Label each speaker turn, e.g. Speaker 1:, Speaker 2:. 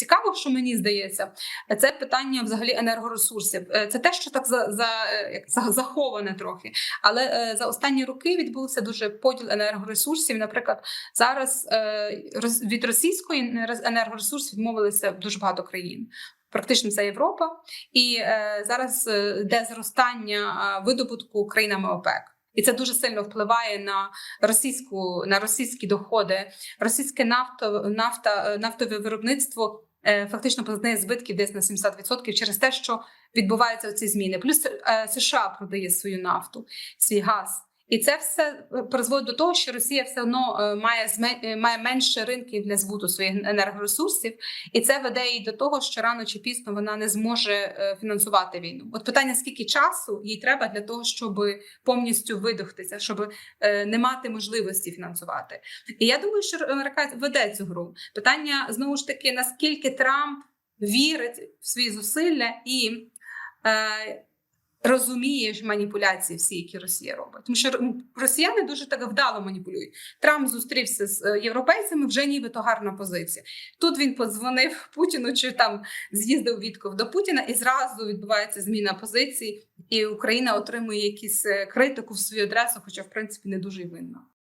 Speaker 1: цікаво, що мені здається, це питання взагалі енергоресурсів. Е, Це те, що так за, за, е, за- заховане трохи. Але е, за останні роки відбувся дуже поділ енергоресурсів. Наприклад, зараз від російської енергоресурсів відмовилися дуже багато країн. Практично це Європа, і е, зараз йде зростання видобутку країнами ОПЕК. І це дуже сильно впливає на російську на російські доходи. Російське нафто, нафта, нафтове виробництво е, фактично познає збитків десь на 70% через те, що відбуваються ці зміни. Плюс е, США продає свою нафту, свій газ. І це все е, призводить до того, що Росія все одно е, має е, має менше ринків для збуту своїх енергоресурсів, і це веде її до того, що рано чи пізно вона не зможе фінансувати війну. От питання: скільки часу їй треба для того, щоб повністю видохтися, щоб не мати можливості фінансувати. І я думаю, що Америка веде цю гру. Питання знову ж таки: наскільки Трамп вірить в свої зусилля і. Розуміє ж маніпуляції всі, які Росія робить, тому що росіяни дуже так вдало маніпулюють. Трамп зустрівся з е, європейцями, вже нібито гарна позиція. Тут він подзвонив Путіну, чи там з'їздив Вітков до Путіна, і зразу відбувається зміна позиції, і Україна отримує якісь е, критику в свою адресу, хоча в принципі не дуже й винна.